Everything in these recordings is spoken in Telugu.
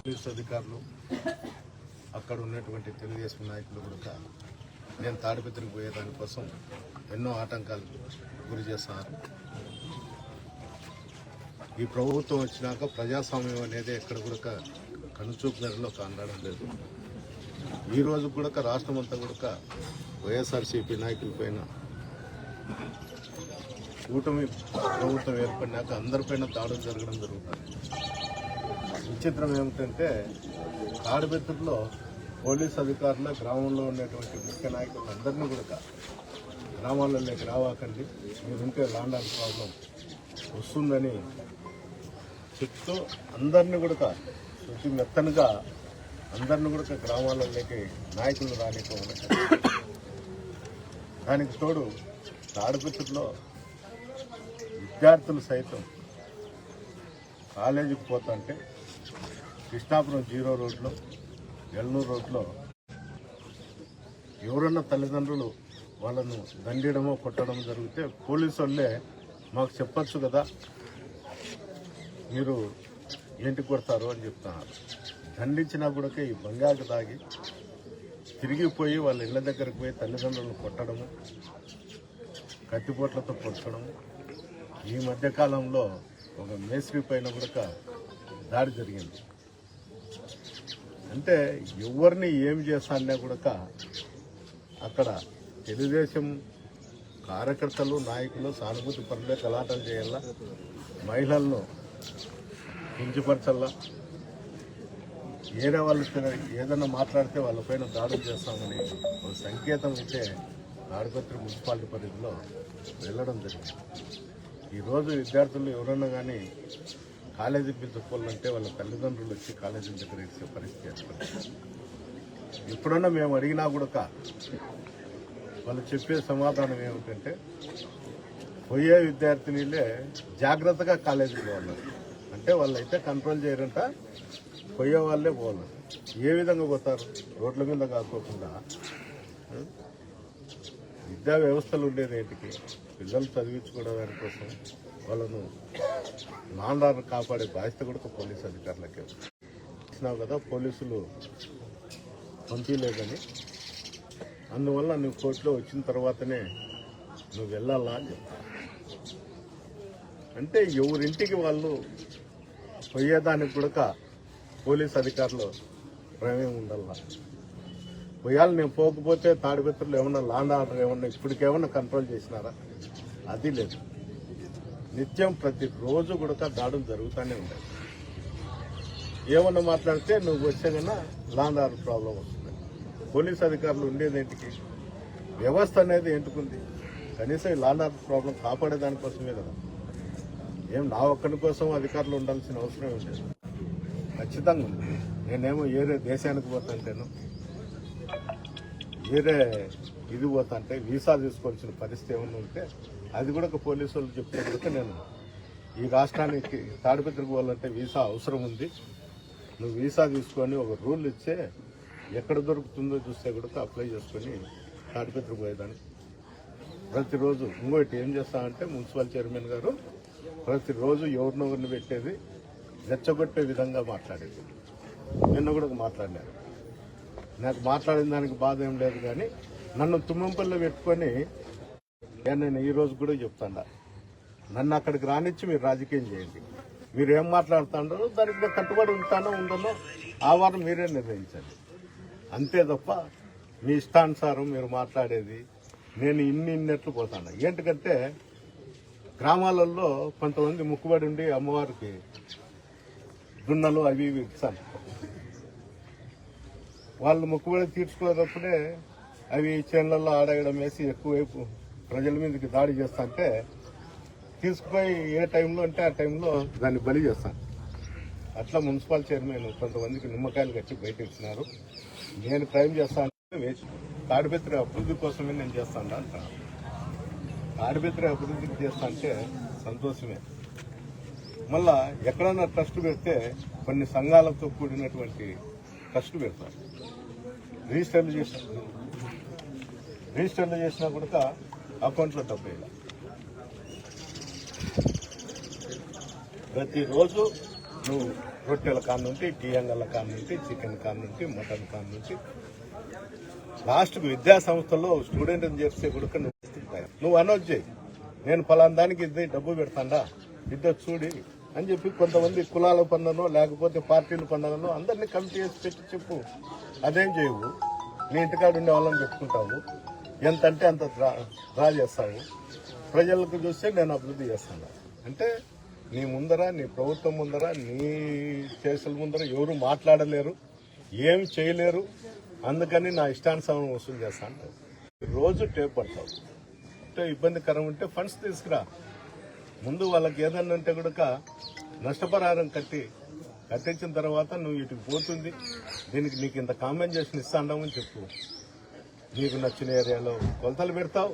పోలీస్ అధికారులు అక్కడ ఉన్నటువంటి తెలుగుదేశం నాయకులు కూడా నేను తాడిపత్రికి పోయేదానికోసం ఎన్నో ఆటంకాలు గురి చేస్తున్నారు. ఈ ప్రభుత్వం వచ్చినాక ప్రజాస్వామ్యం అనేది ఎక్కడ కూడా కనుచూపు మేరలో కానడం లేదు. ఈ రోజు కూడా రాష్ట్రం అంతా కూడా వైఎస్ఆర్సీపీ నాయకుల పైన కూటమి ప్రభుత్వం ఏర్పడినాక అందరిపైన దాడులు జరగడం జరుగుతుంది. విచిత్రం ఏమిటంటే తాడిబెత్తూరులో పోలీస్ అధికారుల గ్రామంలో ఉన్నటువంటి ముఖ్య నాయకులు అందరినీ కూడా గ్రామాలలోకి రావాకండి మీరుంటే లాండ్ ఆర్డర్ ప్రాబ్లం వస్తుందని చెప్తూ అందరినీ కూడా శుద్ధి మెత్తనుగా అందరిని కూడా గ్రామాలలోకి నాయకులు రానిపోవాలి దానికి తోడు తాడిపత్రిలో విద్యార్థులు సైతం కాలేజీకి పోతుంటే కృష్ణాపురం జీరో రోడ్లో ఎల్నూరు రోడ్లో ఎవరన్నా తల్లిదండ్రులు వాళ్ళను దండడమో కొట్టడం జరిగితే పోలీసు వాళ్ళే మాకు చెప్పచ్చు కదా మీరు ఏంటి కొడతారు అని చెప్తున్నారు. దండించినా కూడా ఈ బంగాకు తాగి తిరిగిపోయి వాళ్ళ ఇళ్ళ దగ్గరకు పోయి తల్లిదండ్రులను కొట్టడము కత్తిపోట్లతో కొట్టడము ఈ మధ్యకాలంలో ఒక మేస్త్రి పైన కూడా దాడి జరిగింది. అంటే ఎవరిని ఏం చేస్తానే కూడా అక్కడ తెలుగుదేశం కార్యకర్తలు నాయకులు సానుభూతి పనులే కలాటం చేయాలా? మహిళలను కించపరచల్లా ఏరే వాళ్ళు ఏదన్నా మాట్లాడితే వాళ్ళపైన దాడులు చేస్తామని ఒక సంకేతం అయితే ఆడపత్రి మున్సిపాలిటీ పరిధిలో వెళ్ళడం జరిగింది. ఈరోజు విద్యార్థులు ఎవరన్నా కానీ కాలేజీ పిలుచుకోవాలంటే వాళ్ళ తల్లిదండ్రులు వచ్చి కాలేజీ దగ్గర ఇచ్చే పరిస్థితి ఏర్పడింది. ఎప్పుడన్నా మేము అడిగినా కూడా వాళ్ళు చెప్పే సమాధానం ఏమిటంటే పోయే విద్యార్థినిలే జాగ్రత్తగా కాలేజీకి పోవాలి అంటే వాళ్ళైతే కంట్రోల్ చేయరంట పోయే వాళ్ళే పోవాలి. ఏ విధంగా పోతారు? రోడ్ల మీద కాకోకుండా. విద్యా వ్యవస్థలు ఉండేది ఏంటికి? పిల్లలు చదివించుకోవడం దానికోసం. వాళ్ళను నాండాన్ని కాపాడే బాధ్యత కూడా పోలీస్ పోలీసు అధికారులకే ఇచ్చినావు కదా పోలీసులు పంపించలేదని అందువల్ల నువ్వు కోర్టులో వచ్చిన తర్వాతనే నువ్వు వెళ్ళాలా అని చెప్తా అంటే ఎవరింటికి వాళ్ళు పోయేదానికి కూడా పోలీస్ అధికారులు ప్రమేయం ఉండాలా? పోయాలి నేను పోకపోతే తాడిపత్రులు ఏమన్నా లాండ్ ఆర్డర్ ఏమన్నా ఇప్పటికేమన్నా కంట్రోల్ చేసినారా? అది లేదు. నిత్యం ప్రతిరోజు కూడా దాడులు జరుగుతూనే ఉంటాయి. ఏమన్నా మాట్లాడితే నువ్వు వచ్చే కన్నా లాండ్ ఆర్డర్ ప్రాబ్లం వస్తుంది. పోలీస్ అధికారులు ఉండేది ఏంటికి? వ్యవస్థ అనేది ఏంటుకుంది? కనీసం ఈ లాండ్ ఆర్డర్ ప్రాబ్లం కాపాడేదానికోసమే కదా. ఏం నా ఒక్కరి కోసం అధికారులు ఉండాల్సిన అవసరం లేదు ఖచ్చితంగా ఉంది. నేనేమో ఏరే దేశానికి పోతుంటేను వేరే ఇది పోతుంటే వీసా తీసుకోవాల్సిన పరిస్థితి ఏమన్నా ఉంటే అది కూడా ఒక పోలీసు వాళ్ళు చెప్తే కూడా నేను ఈ రాష్ట్రానికి తాడిపత్రికి పోవాలంటే వీసా అవసరం ఉంది. నువ్వు వీసా తీసుకొని ఒక రూల్ ఇచ్చే ఎక్కడ దొరుకుతుందో చూస్తే కూడా అప్లై చేసుకొని తాడిపత్రికి పోయేదాన్ని. ప్రతిరోజు ఇంకోటి ఏం చేస్తామంటే మున్సిపల్ చైర్మన్ గారు ప్రతిరోజు ఎవరినొకరిని పెట్టేది రెచ్చగొట్టే విధంగా మాట్లాడేది. నిన్న కూడా మాట్లాడినారు. నాకు మాట్లాడిన దానికి బాధ ఏం లేదు కానీ నన్ను తుమ్మంపల్లో పెట్టుకొని నేను ఈ రోజు కూడా చెప్తాను నన్ను అక్కడికి రానిచ్చి మీరు రాజకీయం చేయండి. మీరు ఏం మాట్లాడుతుంటారో దానికి నేను కట్టుబడి ఉంటానో ఉండనో ఆ వారం మీరే నిర్ణయించండి. అంతే తప్ప మీ ఇష్టానుసారం మీరు మాట్లాడేది నేను ఇన్ని ఇన్నట్లు పోతాను. ఏంటికంటే గ్రామాలలో కొంతమంది ముక్కుబడి ఉండి అమ్మవారికి దున్నలు అవి ఇవి ఇస్తాను. వాళ్ళు మొక్కుబడి తీర్చుకునేటప్పుడే అవి చేనులలో ఆడగడం వేసి ఎక్కువైపు ప్రజల మీదకి దాడి చేస్తా అంటే తీసుకుపోయి ఏ టైంలో అంటే ఆ టైంలో దాన్ని బలి చేస్తాను అట్లా మున్సిపల్ చైర్మన్ కొంతమందికి నిమ్మకాయలు కట్టి బయట ఇచ్చినారు నేను క్రైమ్ చేస్తాను వేచి తాడిపత్రి అభివృద్ధి కోసమే నేను చేస్తాను అంటాను తాడిపత్రి అభివృద్ధికి చేస్తా అంటే సంతోషమే. మళ్ళా ఎక్కడన్నా ట్రస్ట్ పెడితే కొన్ని సంఘాలతో కూడినటువంటి ట్రస్ట్ పెడతారు. రిజిస్టర్లు చేసిన రిజిస్టర్లు చేసినా కూడా అకౌంట్లో డబ్బు ప్రతిరోజు నువ్వు రొట్టెల కాన్ నుండి టీ కాన్ కాడ నుండి చికెన్ కాన్ నుండి మటన్ కాన్ నుంచి లాస్ట్కు విద్యా సంస్థల్లో స్టూడెంట్ చేస్తే కూడా నువ్వు నువ్వు అనౌన్స్ చేయి. నేను ఫలానా దానికి ఇది డబ్బు పెడతాండా? ఇద్దరు చూడి అని చెప్పి కొంతమంది కులాల పండనో లేకపోతే పార్టీల పండుగనో అందరినీ కమిటీ చేసి పెట్టి చెప్పు. అదేం చేయవు? నీ ఇంటికాడ ఉండే వాళ్ళని పెట్టుకుంటావు. ఎంత అంటే అంత డ్రా డ్రా చేస్తావు ప్రజలకు చూస్తే నేను అభివృద్ధి చేస్తాను. అంటే నీ ముందర నీ ప్రభుత్వం ముందర నీ కేసుల ముందర ఎవరు మాట్లాడలేరు ఏం చేయలేరు. అందుకని నా ఇష్టానుసారం వసూలు చేస్తాను రోజు టేప్ పడతావు. అంటే ఇబ్బందికరం ఉంటే ఫండ్స్ తీసుకురా. ముందు వాళ్ళకి ఏదన్నా ఉంటే కూడా నష్టపరిహారం కట్టి కట్టించిన తర్వాత నువ్వు ఇటుకు పోతుంది. దీనికి నీకు ఇంత కాంపెన్సేషన్ అని చెప్పు. నీకు నచ్చిన ఏరియాలో కొలతలు పెడతావు.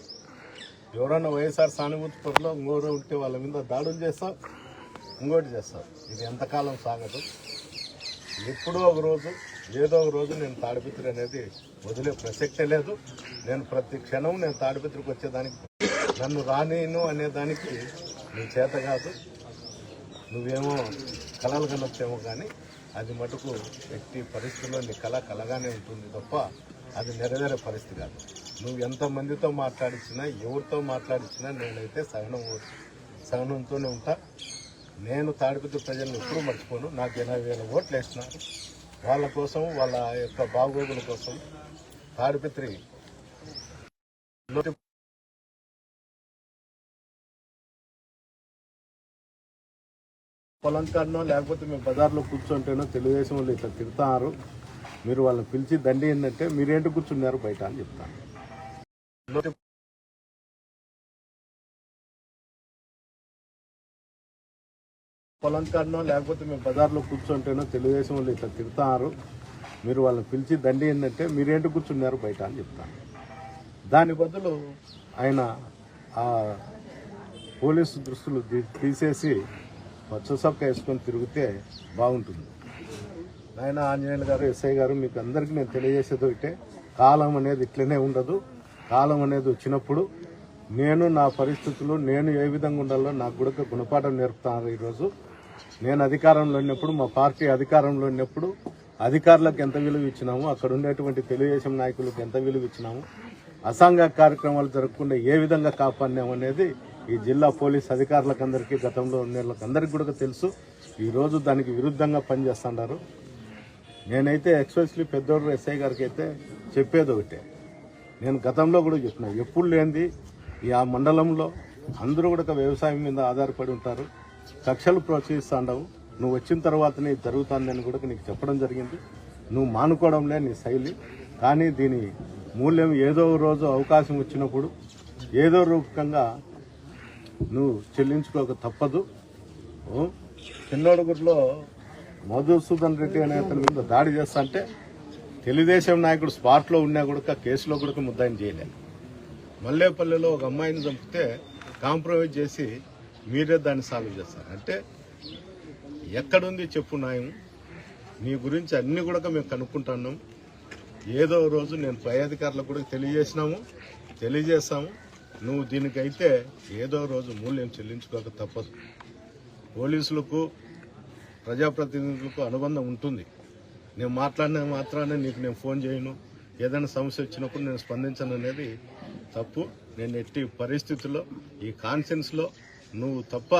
ఎవరన్నా వైఎస్ఆర్ సానుభూతి పరులో ఇంకోరు ఉంటే వాళ్ళ మీద దాడులు చేస్తావు. ఇంకోటి చేస్తావు. ఇది ఎంతకాలం సాగదు. ఎప్పుడో ఒక రోజు ఏదో ఒక రోజు నేను తాడిపిత్రి అనేది వదిలే ప్రసక్తే లేదు. నేను ప్రతి క్షణం నేను తాడిపిత్రికి వచ్చేదానికి నన్ను రానేను అనేదానికి నీ చేత కాదు. నువ్వేమో కళలు కనొచ్చేమో కానీ అది మటుకు ఎట్టి పరిస్థితుల్లో నీ కళ కలగానే ఉంటుంది తప్ప అది నెరవేరే పరిస్థితి కాదు. నువ్వు ఎంతమందితో మాట్లాడించినా ఎవరితో మాట్లాడించినా నేనైతే సహనం సహనంతోనే ఉంటా. నేను తాడిపిత్రి ప్రజలను ఎప్పుడూ మర్చిపోను. నాకు ఎనభై వేల ఓట్లు వేస్తున్నారు. వాళ్ళ కోసం వాళ్ళ యొక్క బాగోగుల కోసం తాడిపిత్రి పొలం కాడనో లేకపోతే మేము బజార్లో కూర్చుంటేనో తెలుగుదేశం వాళ్ళు ఇట్లా తిడతారు. మీరు వాళ్ళని పిలిచి దండి ఏంటంటే మీరేంటి కూర్చున్నారు బయట అని చెప్తాను. పొలం కాడనో లేకపోతే మేము బజార్లో కూర్చుంటేనో తెలుగుదేశం వాళ్ళు ఇట్లా తిడతారు మీరు వాళ్ళని పిలిచి దండి ఏంటంటే మీరేంటి కూర్చున్నారు బయట అని చెప్తాను. దాని బదులు ఆయన ఆ పోలీసు దృష్టిలు తీసేసి పచ్చసొక్క వేసుకొని తిరిగితే బాగుంటుంది. నాయన ఆంజనేయులు గారు ఎస్ఐ గారు మీకు అందరికీ నేను తెలియజేసేది ఒకటే. కాలం అనేది ఇట్లనే ఉండదు. కాలం అనేది వచ్చినప్పుడు నేను నా పరిస్థితులు నేను ఏ విధంగా ఉండాలో నాకు కూడా గుణపాఠం నేర్పుతాను ఈరోజు. నేను అధికారంలో ఉన్నప్పుడు మా పార్టీ అధికారంలో ఉన్నప్పుడు అధికారులకు ఎంత విలువ ఇచ్చినాము అక్కడ ఉండేటువంటి తెలుగుదేశం నాయకులకు ఎంత విలువ ఇచ్చినాము అసాంఘ కార్యక్రమాలు జరగకుండా ఏ విధంగా కాపాడినాం అనేది ఈ జిల్లా పోలీస్ అధికారులకు అందరికీ గతంలో ఉన్న వాళ్ళకి అందరికీ కూడా తెలుసు. ఈరోజు దానికి విరుద్ధంగా పనిచేస్తున్నారు నేనైతే ఎక్స్పెషలీ పెద్దోడు ఎస్ఐ గారికి అయితే చెప్పేది ఒకటే. నేను గతంలో కూడా చెప్పిన ఎప్పుడు లేనిది ఈ ఆ మండలంలో అందరూ కూడా వ్యవసాయం మీద ఆధారపడి ఉంటారు. కక్షలు ప్రోత్సహిస్తాండవు. నువ్వు వచ్చిన తర్వాతనే ఇది జరుగుతుందని కూడా నీకు చెప్పడం జరిగింది. నువ్వు మానుకోవడంలే నీ శైలి. కానీ దీని మూల్యం ఏదో ఒక రోజు అవకాశం వచ్చినప్పుడు ఏదో రూపకంగా నువ్వు చెల్లించుకోక తప్పదు. ఓ, మధుసూదన్ రెడ్డి అనే అతని మీద దాడి చేస్తా అంటే తెలుగుదేశం నాయకుడు స్పాట్లో ఉన్నా కూడా కేసులో కూడా ముద్దాయిని చేయలేదు. మల్లేపల్లిలో ఒక అమ్మాయిని చంపితే కాంప్రమైజ్ చేసి మీరే దాన్ని సాల్వ్ చేస్తారు. అంటే ఎక్కడుంది చెప్పు న్యాయం నీ గురించి అన్నీ కూడా మేము కనుక్కుంటున్నాం. ఏదో రోజు నేను పై అధికారులకు కూడా తెలియజేసినాము తెలియజేస్తాము. నువ్వు దీనికైతే ఏదో రోజు మూల్యం చెల్లించుకోక తప్పదు. పోలీసులకు ప్రజాప్రతినిధులకు అనుబంధం ఉంటుంది. నేను మాట్లాడిన మాత్రానే నీకు నేను ఫోన్ చేయను. ఏదైనా సమస్య వచ్చినప్పుడు నేను స్పందించను అనేది తప్పు. నేను ఎట్టి పరిస్థితుల్లో ఈ కాన్ఫరెన్స్లో నువ్వు తప్ప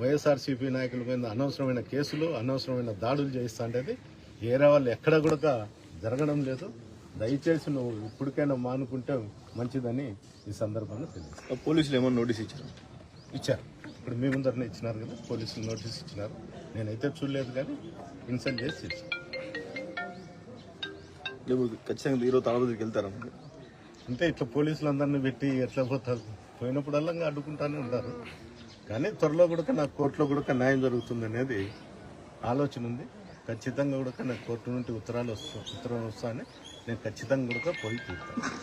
వైఎస్ఆర్సీపీ నాయకుల మీద అనవసరమైన కేసులు అనవసరమైన దాడులు చేయిస్తా అనేది ఏరే వాళ్ళు ఎక్కడ కూడా జరగడం లేదు. దయచేసి నువ్వు ఇప్పటికైనా మానుకుంటే మంచిదని ఈ సందర్భంగా తెలియదు పోలీసులు ఏమన్నా నోటీస్ ఇచ్చారు? ఇచ్చారు. ఇప్పుడు మీ ముందరనే ఇచ్చినారు కదా పోలీసులు నోటీస్ ఇచ్చినారు. నేనైతే చూడలేదు కానీ ఇన్సల్ట్ చేసి ఇచ్చాను. ఖచ్చితంగా ఈరోజు తాళబదికి వెళ్తారా అంటే ఇట్లా పోలీసులు అందరినీ పెట్టి ఎట్లా పోతారు? పోయినప్పుడల్లా ఇంకా అడ్డుకుంటానే ఉంటారు. కానీ త్వరలో కూడా నాకు కోర్టులో కూడా న్యాయం జరుగుతుంది అనేది ఆలోచన ఉంది. ఖచ్చితంగా కూడా నాకు కోర్టు నుండి ఉత్తరాలు వస్తా ఉత్తరం వస్తానే నేను ఖచ్చితంగా కూడా పోయి తీరుతాను